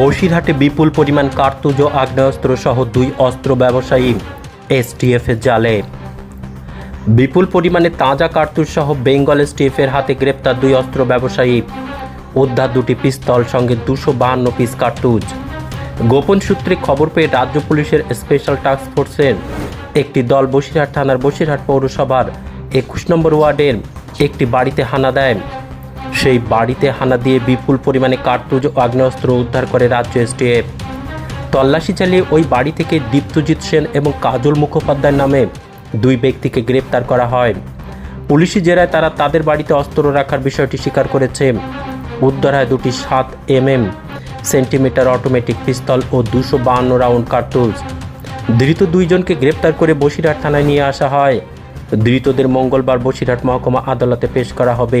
বসিরহাটে বিপুল পরিমাণ কার্তুজ ও আগ্নেয়াস্ত্র সহ দুই অস্ত্র ব্যবসায়ী এসটিএফের জালে। বিপুল পরিমাণে তাজা কার্তুজ সহ বেঙ্গল এসটিএফের হাতে গ্রেপ্তার দুই অস্ত্র ব্যবসায়ী। উদ্ধার দুটি পিস্তল সঙ্গে দুশো বাহান্ন পিস কার্তুজ। গোপন সূত্রে খবর পেয়ে রাজ্য পুলিশের স্পেশাল টাস্ক ফোর্সের একটি দল বসিরহাট থানার বসিরহাট পৌরসভার একুশ নম্বর ওয়ার্ডের একটি বাড়িতে হানা দেয়। সেই বাড়িতে হানা দিয়ে বিপুল পরিমাণে কার্তুজ ও আগ্নেয়াস্ত্র উদ্ধার করে রাজ্য এসটিএফ। তল্লাশি চালিয়ে ওই বাড়ি থেকে দীপ্তজিৎ সেন এবং কাজল মুখোপাধ্যায় নামে দুই ব্যক্তিকে গ্রেপ্তার করা হয়। পুলিশি জেরায় তারা তাদের বাড়িতে অস্ত্র রাখার বিষয়টি স্বীকার করেছে। উদ্ধার হয় দুটি সাত M M centimetre automatic pistol ও দুশো বাহান্ন রাউন্ড কার্তুজ। ধৃত দুইজনকে গ্রেপ্তার করে বসিরহাট থানায় নিয়ে আসা হয়। ধৃতদের মঙ্গলবার বসিরহাট মহকুমা আদালতে পেশ করা হবে।